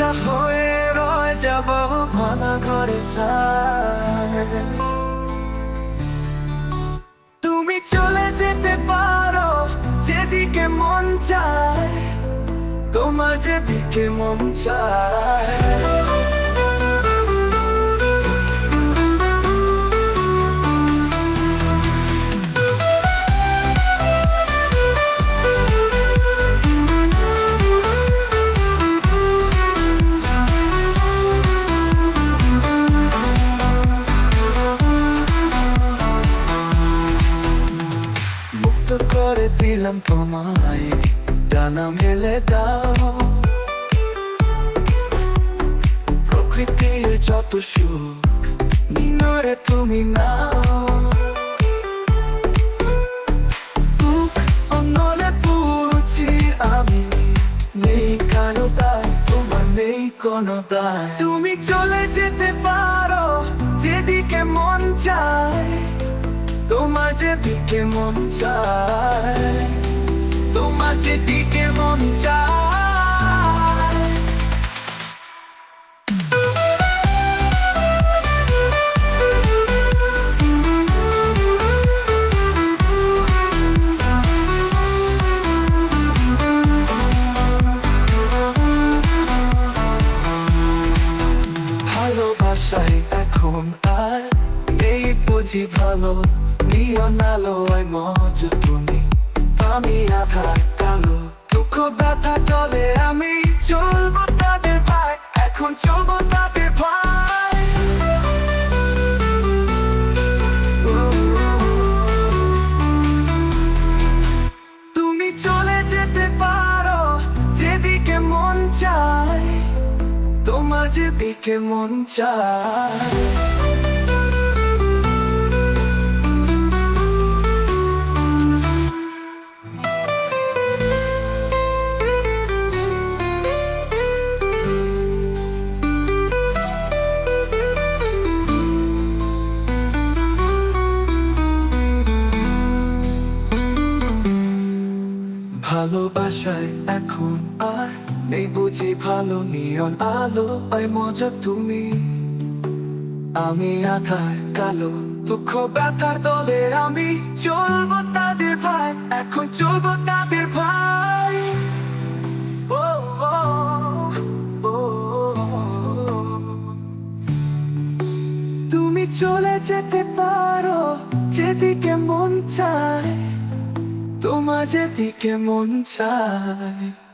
একা হয়ে রয়ে যাব তুমি চলে যেতে পারো যেদিকে মন চায়, তোমার যেদিকে মন চায়। করে দিলাম তোমায়, ডানা মেলে দাও। প্রকৃতির যত সুখ, নিনরে তুমি দায়। তুমি চলে যেতে পারো। তোমার যেদিকে মন চায় তোমার যেদিকে মন চায়। ভালোবাসায় এখন আর নেই বুঝি ভালো নিয়ন আলোয় মজ তুমি আমি আধার কালো। দুঃখ, ব্যথা চলে, আমি চলবো তাদের ভাই এখন চলবো তাদের ভাই তুমি চলে যেতে পারো, যেদিকে মন চায়, তোমার যেদিকে মন চায়। এখন আর নেই বুঝি ভালো, নিয়ন আলো মজা তুমি। আমি আধার, কালো, দুঃখ, ব্যথার দলে আমি চলবো তাদের ভাই, এখন চলবো তাদের ভাই। তুমি চলে যেতে পারো, যেদিকে মন চায়। তোমার যেদিকে মন চায়।